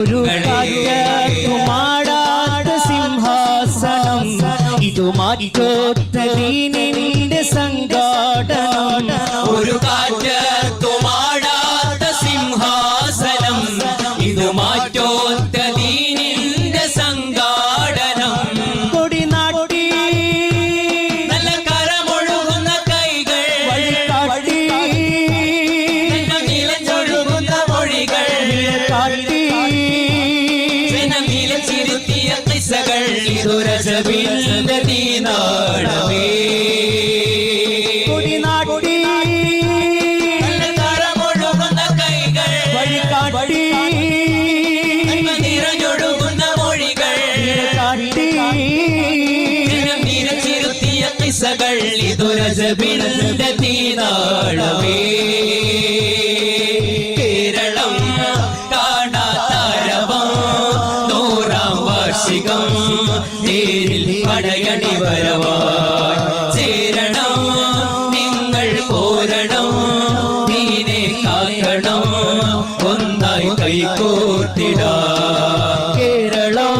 ഒരു കാറ്റുമാടാത്ത ഇതൊരജബിന്റെ തീനാളമേ. കേരളം കാണാതാരവം നൂറാം വാർഷികം നേരിൽ പടയണി വരവായി ചേരണം നിങ്ങൾ പോരണം നീനെ കാക്കണം ഒന്നായി കൈകോർത്തിടാ കേരളം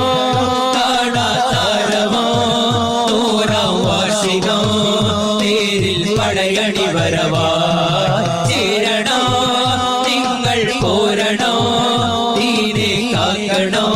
കാണാതാരമോ നൂറാം വാർഷികം പടയണി വരവാ. ചേരണോ? നിങ്ങൾ പോരണോ തീരെ കാക്കണോ?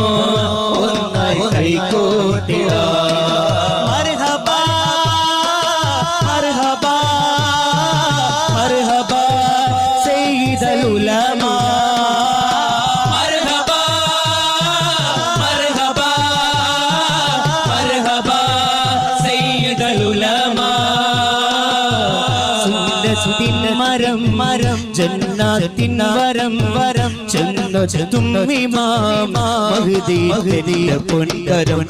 ജന്നാത്തിൻ വരം വരം ചെന്നു ചെത്തുമ്മിമാം മഹദി ഹരിയ പൊൻകരം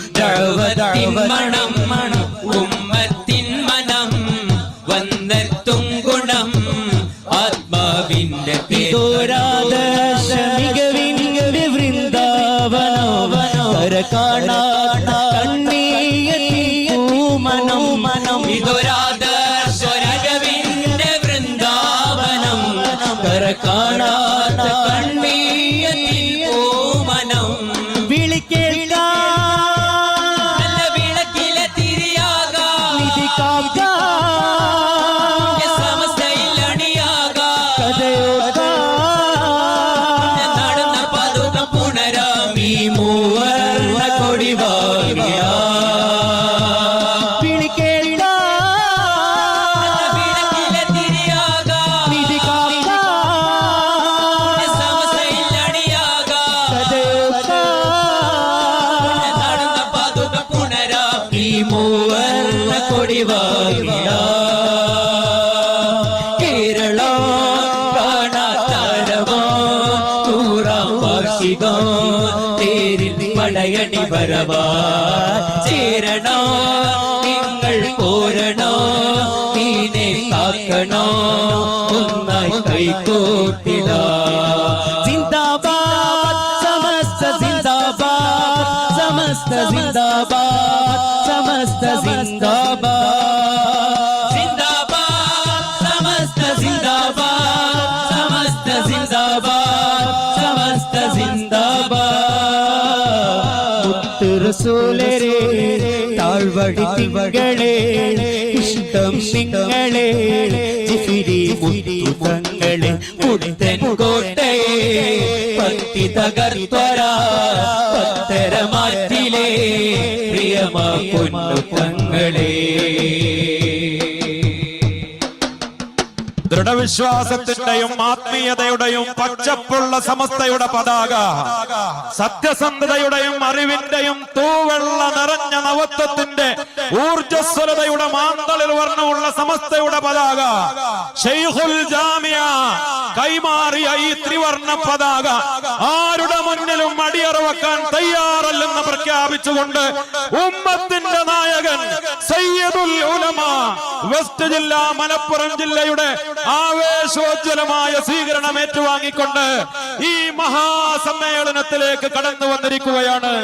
മണം മണം ഉമ്മത്തിൻ മനം വന്നെത്തും ഗുണം. ആത്മാവിന്റെ ദോരാദർശ മികവിന്റെ വൃന്ദാവനോ கர காணா കൊടിവാങ്ങിയ കേരളം കാണാത്താരമോ നൂറാം വാർഷികം തേരിൽ പടയണി വരവാ. ചേരണോ റസൂലരെ താഴ്വഴി തിങ്കളെ ഇഷ്ടം നിങ്ങളെ ജിഫിരി മുത്തുതങ്ങളെ പുത്തൻ കോട്ടയെ പത്തി തകർത്തരാ പത്തര മാറ്റിലെ പ്രിയമാ പൊന്നു തങ്ങളെ. ദൃഢവിശ്വാസത്തിന്റെയും ആത്മീയതയുടെയും പച്ചപ്പുള്ള സമസ്തയുടെ പതാക സത്യസന്ധതയുടെയും അറിവിന്റെയും തൂവെള്ള നിറഞ്ഞ നവത്വത്തിന്റെ ഊർജസ്വലതയുടെ മാന്തളിൽ വർണമുള്ള സമസ്തയുടെ പതാക ഷെയ്ഖുൽ ജാമിയ കൈമാറിയ ഈ ത്രിവർണ പതാക ആരുടെ മുന്നിലും അടിയറവെക്കാൻ തയ്യാറല്ലെന്ന് പ്രഖ്യാപിച്ചുകൊണ്ട് ഉമ്മത്തിന്റെ നായകൻ സയ്യദുൽ ഉലമ വെസ്റ്റ് ജില്ല മലപ്പുറം ജില്ലയുടെ ആവേശോജ്വലമായ സ്വീകരണം ഏറ്റുവാങ്ങിക്കൊണ്ട് ഈ മഹാസമ്മേളനത്തിലേക്ക് കടന്നു വന്നിരിക്കുകയാണ്.